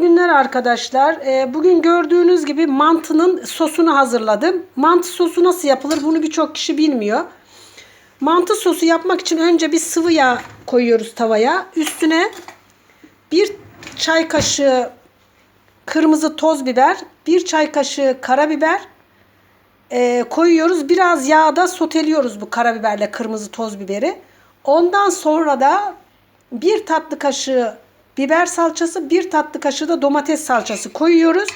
Günler arkadaşlar. Ee, bugün gördüğünüz gibi mantının sosunu hazırladım. Mantı sosu nasıl yapılır bunu birçok kişi bilmiyor. Mantı sosu yapmak için önce bir sıvı yağ koyuyoruz tavaya. Üstüne bir çay kaşığı kırmızı toz biber, bir çay kaşığı karabiber e, koyuyoruz. Biraz yağda soteliyoruz bu karabiberle kırmızı toz biberi. Ondan sonra da bir tatlı kaşığı biber salçası, bir tatlı kaşığı da domates salçası koyuyoruz.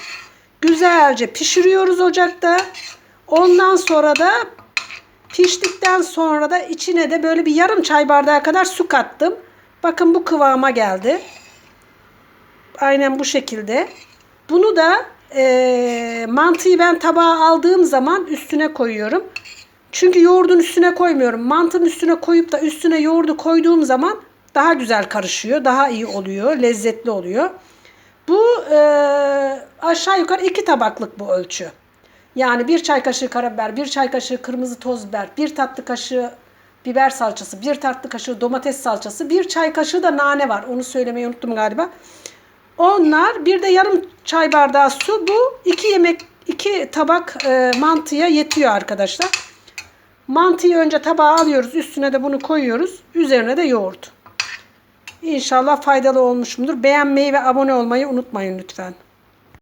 Güzelce pişiriyoruz ocakta. Ondan sonra da piştikten sonra da içine de böyle bir yarım çay bardağı kadar su kattım. Bakın bu kıvama geldi. Aynen bu şekilde. Bunu da e, mantıyı ben tabağa aldığım zaman üstüne koyuyorum. Çünkü yoğurdun üstüne koymuyorum. Mantının üstüne koyup da üstüne yoğurdu koyduğum zaman daha güzel karışıyor. Daha iyi oluyor. Lezzetli oluyor. Bu e, aşağı yukarı iki tabaklık bu ölçü. Yani bir çay kaşığı karabiber, bir çay kaşığı kırmızı toz biber, bir tatlı kaşığı biber salçası, bir tatlı kaşığı domates salçası, bir çay kaşığı da nane var. Onu söylemeyi unuttum galiba. Onlar bir de yarım çay bardağı su. Bu iki yemek iki tabak e, mantıya yetiyor arkadaşlar. Mantıyı önce tabağa alıyoruz. Üstüne de bunu koyuyoruz. Üzerine de yoğurt. İnşallah faydalı olmuşumdur. Beğenmeyi ve abone olmayı unutmayın lütfen.